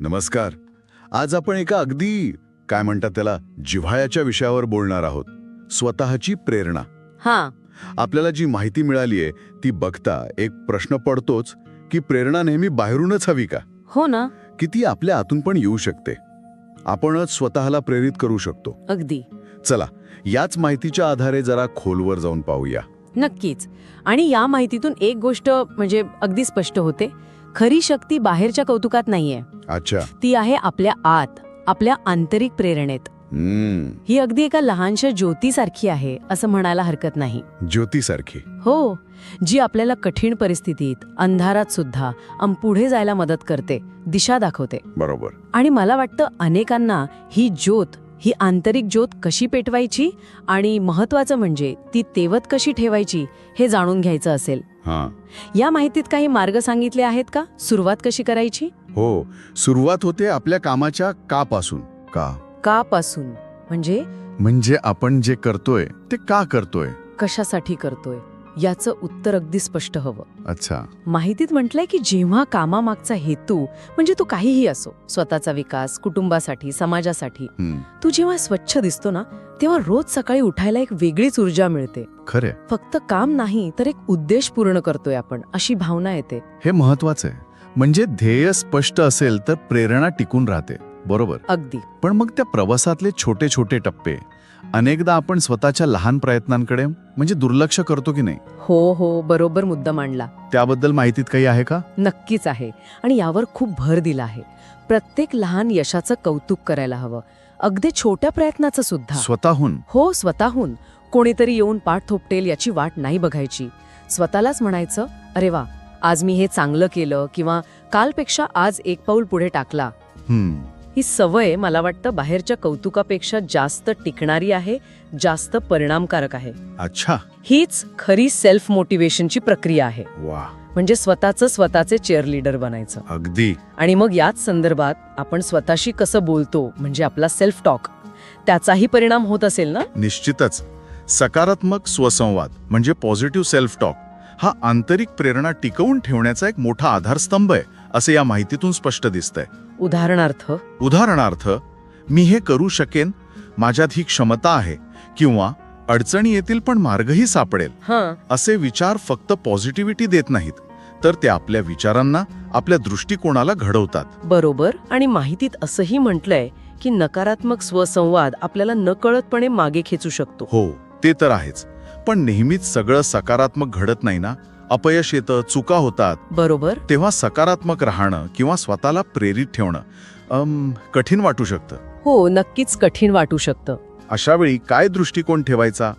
नमस्कार. आज आपण एका अगदी काय म्हणतात त्याला जिव्हाळ्याच्या विषयावर बोलणार आहोत. स्वतःची प्रेरणा. हा. आपल्याला जी माहिती मिळाली आहे ती बघता एक प्रश्न पडतोच की प्रेरणा नेहमी बाहेरूनच हवी का? हो ना. की ती आपल्या आतून पण येऊ शकते. आपणच स्वतःला प्रेरित करू शकतो. अगदी. चला याच माहितीच्या आधारे जरा खोलवर जाऊन पाहूया. नक्कीच. आणि या माहितीतून एक गोष्ट म्हणजे अगदी स्पष्ट होते खरी शक्ती बाहेरच्या कौतुकात नाहीये. अच्छा. ती आहे आपल्या आत आपल्या आंतरिक प्रेरणेत. ही अगदी एका लहानशा ज्योतीसारखी आहे असं म्हणायला हरकत नाही. ज्योतीसारखी. हो. जी आपल्याला कठीण परिस्थितीत अंधारात सुद्धा पुढे जायला मदत करते दिशा दाखवते. बरोबर. आणि मला वाटतं अनेकांना ही ज्योत ही आंतरिक ज्योत कशी पेटवायची आणि महत्वाचं म्हणजे ती तेवत कशी ठेवायची हे जाणून घ्यायचं असेल. या माहितीत काही मार्ग सांगितले आहेत का? सुरुवात कशी करायची? हो. सुरुवात होते आपल्या कामाच्या का पासून का? का पासून म्हणजे? म्हणजे आपण जे करतोय ते का करतोय? कशासाठी करतोय? याचं उत्तर अगदी स्पष्ट हवं. अच्छा. माहितीत म्हटलंय की जेव्हा कामामागचा हेतू म्हणजे तो काहीही असो स्वतःचा विकास कुटुंबासाठी समाजासाठी हम्म, तू जेव्हा स्वच्छ दिसतो ना तेव्हा रोज सकाळी उठायला एक वेगळीच ऊर्जा मिळते. खरे. फक्त काम नाही तर एक उद्देश पूर्ण करतोय आपण. अशी भावना येते. हे महत्वाचं आहे. म्हणजे ध्येय स्पष्ट असेल तर प्रेरणा टिकून राहते. बरोबर? अगदी. पण मग त्या प्रवासातले छोटे छोटे टप्पे. अनेकदा आपण स्वतःच्या लहान प्रयत्नांकडे म्हणजे दुर्लक्ष करतो की नाही? हो हो बरोबर मुद्दा मांडला. त्याबद्दल माहितीत काही आहे का? नक्कीच आहे. आणि यावर खूप भर दिला आहे. प्रत्येक लहान यशाचं कौतुक करायला हवं. अगदी छोट्या प्रयत्नाचं सुद्धा. स्वतःहून? हो स्वतःहून. कोणीतरी येऊन पाठ थोपटेल याची वाट नाही बघायची. स्वतःलाच म्हणायचं अरे वा आज मी हे चांगलं केलं किंवा कालपेक्षा आज एक पाऊल पुढे टाकला. ही सवय मला वाटतं बाहेरच्या कौतुकापेक्षा जास्त टिकणारी आहे जास्त परिणामकारक आहे. अच्छा. हीच खरी सेल्फ मोटिवेशनची प्रक्रिया आहे. वा. म्हणजे स्वतःचं स्वतःचे चेअर लीडर बनायचं. अगदी. आणि मग याच संदर्भात आपण स्वतःशी कसं बोलतो म्हणजे आपला सेल्फ टॉक त्याचाही परिणाम होत असेल ना? निश्चितच. सकारात्मक स्वसंवाद म्हणजे पॉझिटिव्ह सेल्फ टॉक हा आंतरिक प्रेरणा टिकवून ठेवण्याचा एक मोठा आधारस्तंभ आहे असे या माहितीतून स्पष्ट दिसतंय. उदाहरणार्थ? उदाहरणार्थ मी हे करू शकेन माझ्यात ही क्षमता आहे किंवा अडचणी येतील पण मार्गही सापडेल हां. असे विचार फक्त पॉझिटिव्हिटी देत नाहीत तर ते आपल्या विचारांना आपल्या दृष्टिकोनाला घडवतात. बरोबर आणि माहितीत असंही म्हटलंय की नकारात्मक स्वसंवाद आपल्याला नकळतपणे मागे खेचू शकतो. हो. ते तर आहेच. पण नेहमीच सगळं सकारात्मक घडत नाही ना? अपयश येतं चुका होतात. बरोबर. तेव्हा सकारात्मक राहणं किंवा स्वतःला प्रेरित ठेवणं कठीण वाटू शकतं. हो नक्कीच कठीण वाटू शकतं. अशा वेळी काय दृष्टिकोन ठेवायचा?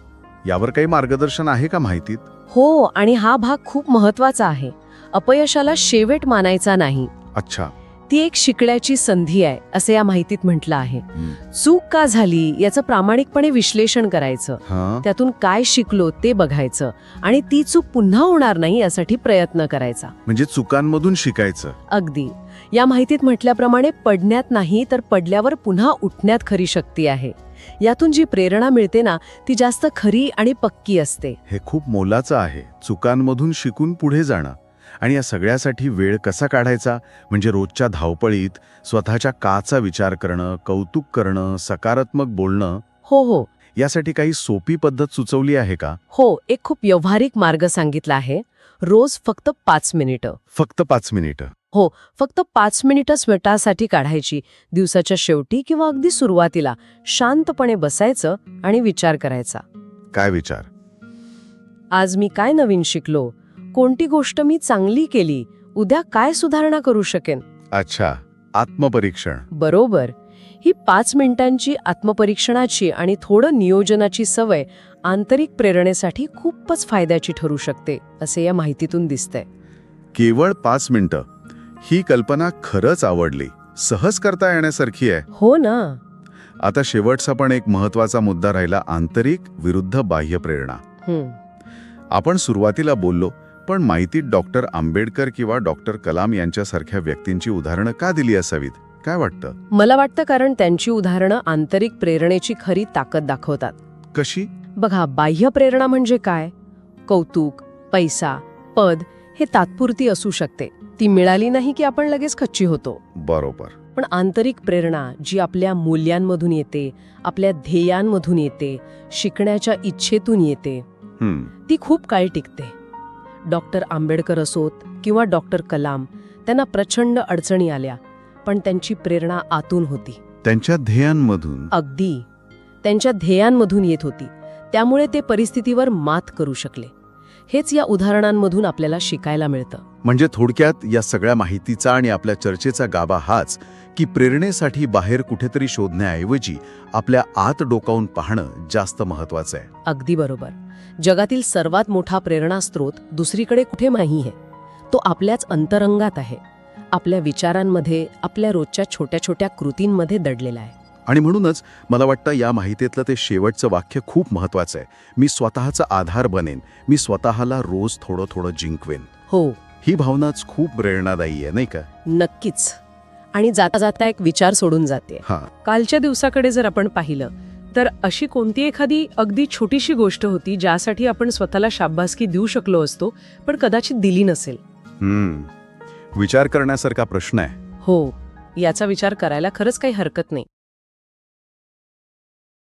यावर काही मार्गदर्शन आहे का माहितीत? हो आणि हा भाग खूप महत्त्वाचा आहे. अपयशाला शेवट मानायचा नाही. अच्छा. ती एक शिकण्याची संधी आहे असे या माहितीत म्हटलं आहे. चूक का झाली याचं प्रामाणिकपणे विश्लेषण करायचं. त्यातून काय शिकलो ते बघायचं आणि ती चूक पुन्हा होणार नाही यासाठी प्रयत्न करायचा. म्हणजे चुकांमधून शिकायचं. अगदी. या माहितीत म्हटल्याप्रमाणे पडण्यात नाही तर पडल्यावर पुन्हा उठण्यात खरी शक्ती आहे. यातून जी प्रेरणा मिळते ना ती जास्त खरी आणि पक्की असते. हे खूप मोलाचं आहे. चुकांमधून शिकून पुढे जाणं. आणि या सगळ्यासाठी वेळ कसा काढायचा? म्हणजे रोजच्या धावपळीत स्वतःच्या काचा विचार करणं कौतुक करणं सकारात्मक बोलणं? हो हो. यासाठी काही सोपी पद्धत सुचवली आहे का? हो एक खूप व्यावहारिक मार्ग सांगितला आहे. रोज फक्त पाच मिनिटं. फक्त पाच मिनिटं. हो फक्त पाच मिनिटं स्वतःसाठी काढायची. दिवसाच्या शेवटी किंवा अगदी सुरुवातीला शांतपणे बसायचं आणि विचार करायचा. काय विचार? आज मी काय नवीन शिकलो? कोणती गोष्ट मी चांगली केली उद्या काय सुधारणा करू शकेन? अच्छा आत्मपरीक्षण. बरोबर. ही पाच मिनिटांची आत्मपरीक्षणाची आणि थोडं नियोजनाची सवय आंतरिक प्रेरणेसाठी खूपच फायद्याची ठरू शकते असे या माहितीतून दिसतंय. केवळ पाच मिनिटं. ही कल्पना खरंच आवडली. सहज करता येण्यासारखी आहे. हो ना. आता शेवटचा पण एक महत्त्वाचा मुद्दा राहिला आंतरिक विरुद्ध बाह्य प्रेरणा. आपण सुरुवातीला बोललो पण माहितीत डॉक्टर आंबेडकर किंवा डॉक्टर कलाम यांच्यासारख्या व्यक्तींची उदाहरणं का दिली असावीत? काय वाटतं? मला वाटतं कारण त्यांची उदाहरणं आंतरिक प्रेरणेची खरी ताकद दाखवतात. कशी? बघा बाह्य प्रेरणा म्हणजे काय? कौतुक पैसा पद हे तात्पुरती असू शकते. ती मिळाली नाही की आपण लगेच खच्ची होतो. बरोबर. पण आंतरिक प्रेरणा जी आपल्या मूल्यांमधून येते आपल्या ध्येयांमधून येते शिकण्याच्या इच्छेतून येते ती खूप काळ टिकते. डॉक्टर आंबेडकर असोत किंवा डॉक्टर कलाम त्यांना प्रचंड अडचणी आल्या पण त्यांची प्रेरणा आतून होती. त्यांच्या ध्येयांमधून. अगदी. त्यांच्या ध्येयांमधून येत होती. त्यामुळे ते परिस्थितीवर मात करू शकले. हेच या उदाहरणांमधून आपल्याला शिकायला मिळतं. म्हणजे थोडक्यात या सगळ्या माहितीचा आणि आपल्या चर्चेचा गाभा हाच की प्रेरणेसाठी बाहेर कुठेतरी शोधण्याऐवजी आपल्या आत डोकावून पाहणं जास्त महत्वाचं आहे. अगदी बरोबर. जगातील सर्वात मोठा प्रेरणास्त्रोत दुसरीकडे कुठे नाही आहे. तो आपल्याच अंतरंगात आहे. आपल्या विचारांमध्ये आपल्या रोजच्या छोट्या छोट्या कृतींमध्ये दडलेला आहे. आणि म्हणूनच मला वाटतं या माहितीतलं ते शेवटचं वाक्य खूप महत्वाचं आहे. मी स्वतःचा आधार बनेन. मी स्वतःला रोज थोडं थोडं जिंकवेन. हो. ही भावनाच खूप प्रेरणादायी आहे नाही का? नक्कीच. आणि जाता जाता एक विचार सोडून जाते. हा. कालच्या दिवसाकडे जर आपण पाहिलं तर अशी कोणती एखादी अगदी छोटीशी गोष्ट होती ज्यासाठी आपण स्वतःला शाब्बासकी देऊ शकलो असतो पण कदाचित दिली नसेल? हम्म. विचार करण्यासारखा प्रश्न आहे. हो. याचा विचार करायला खरंच काही हरकत नाही.